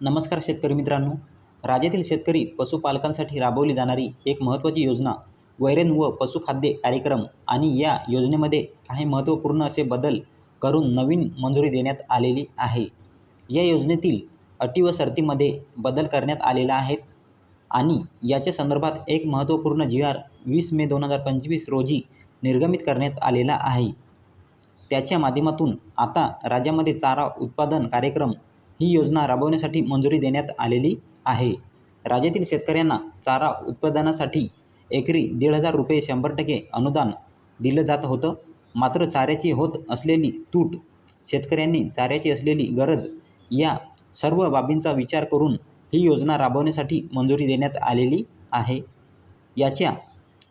नमस्कार शेतकरी मित्रांनो. राज्यातील शेतकरी पशुपालकांसाठी राबवली जाणारी एक महत्त्वाची योजना वैरण व पशुखाद्य कार्यक्रम आणि या योजनेमध्ये काही महत्त्वपूर्ण असे बदल करून नवीन मंजुरी देण्यात आलेली आहे. या योजनेतील अटी व शर्तीमध्ये बदल करण्यात आलेला आहेत आणि याच्या संदर्भात एक महत्त्वपूर्ण जी आर वीस मे दोन हजार पंचवीस रोजी निर्गमित करण्यात आलेला आहे. त्याच्या माध्यमातून आता राज्यामध्ये चारा उत्पादन कार्यक्रम ही योजना राबवण्यासाठी मंजुरी देण्यात आलेली आहे. राज्यातील शेतकऱ्यांना चारा उत्पादनासाठी एकरी दीड हजार रुपये शंभर टक्के अनुदान दिलं जात होतं. मात्र चाऱ्याची होत असलेली तूट शेतकऱ्यांनी चाऱ्याची असलेली गरज या सर्व बाबींचा विचार करून ही योजना राबवण्यासाठी मंजुरी देण्यात आलेली आहे. याच्या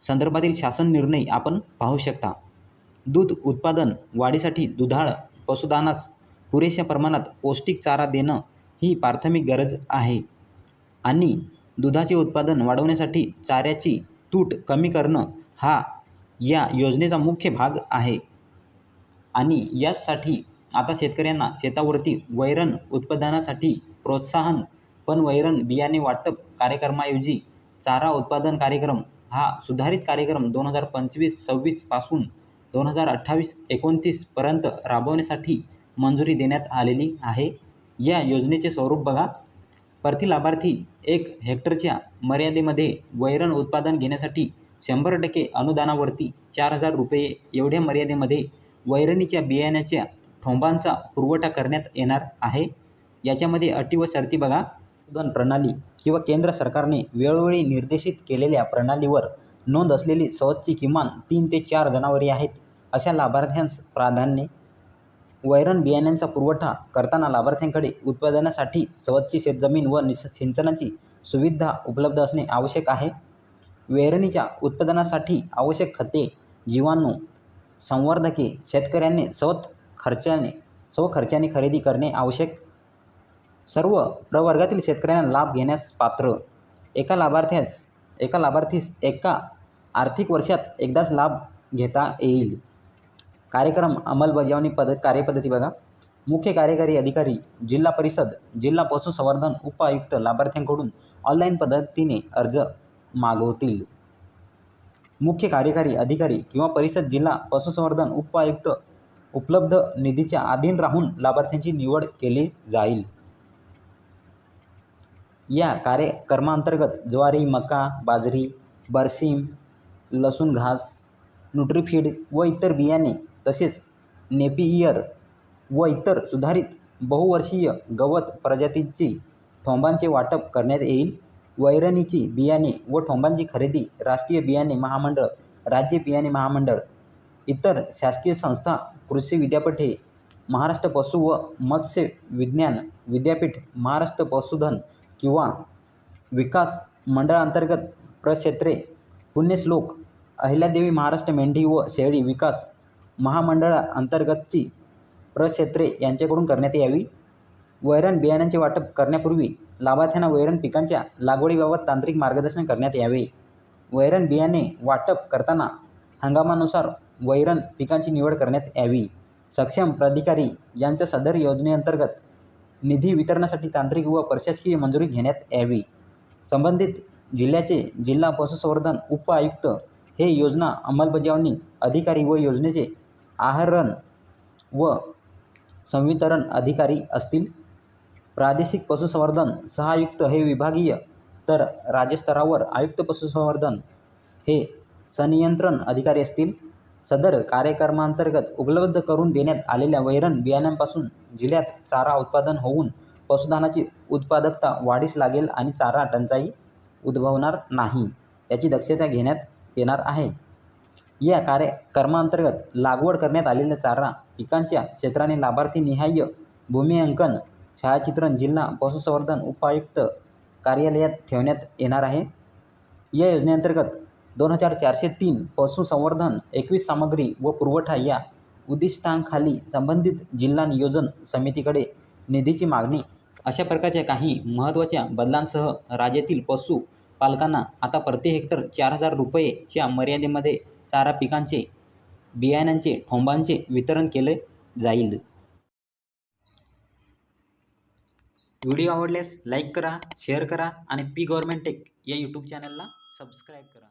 संदर्भातील शासन निर्णय आपण पाहू शकता. दूध उत्पादन वाढीसाठी दुधाळ पशुदानास पुरेशा प्रमाणात पौष्टिक चारा देणं ही प्राथमिक गरज आहे. आणि दुधाचे उत्पादन वाढवण्यासाठी चाऱ्याची तूट कमी करणं हा या योजनेचा मुख्य भाग आहे. आणि याचसाठी आता शेतकऱ्यांना शेतावरती वैरण उत्पादनासाठी प्रोत्साहन पण वैरण बियाणे वाटप कार्यक्रमाऐवजी चारा उत्पादन कार्यक्रम हा सुधारित कार्यक्रम दोन हजार पंचवीस सव्वीसपासून दोन हजार अठ्ठावीस एकोणतीसपर्यंत राबवण्यासाठी मंजुरी देण्यात आलेली आहे. या योजनेचे स्वरूप बघा. प्रति लाभार्थी एक हेक्टरच्या मर्यादेमध्ये वैरण उत्पादन घेण्यासाठी शंभर टक्के अनुदानावरती चार हजार रुपये एवढ्या मर्यादेमध्ये वैरणीच्या बियाण्याच्या ठोंबांचा पुरवठा करण्यात येणार आहे. याच्यामध्ये अटी व शर्ती बघा. पशुधन प्रणाली किंवा केंद्र सरकारने वेळोवेळी निर्देशित केलेल्या प्रणालीवर नोंद असलेली सवतची किमान तीन ते चार जनावरे आहेत अशा लाभार्थ्यांस प्राधान्य वैरण बियाण्यांचा पुरवठा करताना लाभार्थ्यांकडे उत्पादनासाठी सवतची शेतजमीन व निस सिंचनाची सुविधा उपलब्ध असणे आवश्यक आहे. वैरणीच्या उत्पादनासाठी आवश्यक खते जीवाणू संवर्धके शेतकऱ्यांनी सवत खर्चाने स्वखर्चाने खरेदी करणे आवश्यक. सर्व प्रवर्गातील शेतकऱ्यांना लाभ घेण्यास पात्र. एका लाभार्थ्यास एका लाभार्थीस एका आर्थिक वर्षात एकदाच लाभ घेता येईल. कार्यक्रम अंमलबजावणी पद कार्यपद्धती बघा. मुख्य कार्यकारी अधिकारी जिल्हा परिषद जिल्हा पशुसंवर्धन उपायुक्त लाभार्थ्यांकडून ऑनलाईन पद्धतीने अर्ज मागवतील. मुख्य कार्यकारी अधिकारी किंवा परिषद जिल्हा पशुसंवर्धन उपायुक्त उपलब्ध निधीच्या अधीन राहून लाभार्थ्यांची निवड केली जाईल. या कार्यक्रमांतर्गत ज्वारी मका बाजरी बरसीम लसूण घास न्यूट्रीफीड व इतर बियाणे तसेच नेपियर व इतर सुधारित बहुवर्षीय गवत प्रजातींची थोंबांचे वाटप करण्यात येईल. वैरणीची बियाणे व ठोंबांची खरेदी राष्ट्रीय बियाणे महामंडळ राज्य बियाणे महामंडळ इतर शासकीय संस्था कृषी विद्यापीठे महाराष्ट्र पशु व मत्स्य विज्ञान विद्यापीठ महाराष्ट्र पशुधन किंवा विकास मंडळांतर्गत प्रक्षेत्रे पुण्यश्लोक अहिल्यादेवी महाराष्ट्र मेंढी व शेळी विकास महामंडळाअंतर्गतची प्रक्षेत्रे यांच्याकडून करण्यात यावी. वैरण बियाण्यांचे वाटप करण्यापूर्वी लाभार्थ्यांना वैरण पिकांच्या लागवडीबाबत तांत्रिक मार्गदर्शन करण्यात यावे. वैरण बियाणे वाटप करताना हंगामानुसार वैरण पिकांची निवड करण्यात यावी. सक्षम प्राधिकारी यांच्या सदर योजनेअंतर्गत निधी वितरणासाठी तांत्रिक व प्रशासकीय मंजुरी घेण्यात यावी. संबंधित जिल्ह्याचे जिल्हा पशुसंवर्धन उपआयुक्त हे योजना अंमलबजावणी अधिकारी व योजनेचे आहरण व संवितरण अधिकारी असतील. प्रादेशिक पशुसंवर्धन सहायुक्त हे विभागीय तर राज्यस्तरावर आयुक्त पशुसंवर्धन हे संनियंत्रण अधिकारी असतील. सदर कार्यक्रमांतर्गत उपलब्ध करून देण्यात आलेल्या वैरण बियाण्यांपासून जिल्ह्यात चारा उत्पादन होऊन पशुधनाची उत्पादकता वाढीस लागेल आणि चारा टंचाई उद्भवणार नाही याची दक्षता घेण्यात येणार आहे. या कार्यक्रमांतर्गत लागवड करण्यात आलेल्या चारा पिकांच्या क्षेत्राने लाभार्थी निहाय्य भूमिअंकन छायाचित्रण जिल्हा पशुसंवर्धन उपायुक्त कार्यालयात ठेवण्यात येणार आहे. या योजनेअंतर्गत दोन हजार चारशे तीन पशुसंवर्धन एकवीस सामग्री व पुरवठा या उद्दिष्टांखाली संबंधित जिल्हा नियोजन समितीकडे निधीची मागणी. अशा प्रकारच्या काही महत्त्वाच्या बदलांसह राज्यातील पशु पालकांना आता प्रति हेक्टर चार हजार रुपयेच्या मर्यादेमध्ये चारा पिकांचे बियाण्यांचे ठोंबांचे वितरण केले जाईल. व्हिडिओ आवडल्यास लाईक करा शेअर करा आणि पी गव्हर्मेंट टेक या यूट्यूब चॅनलला सबस्क्राईब करा.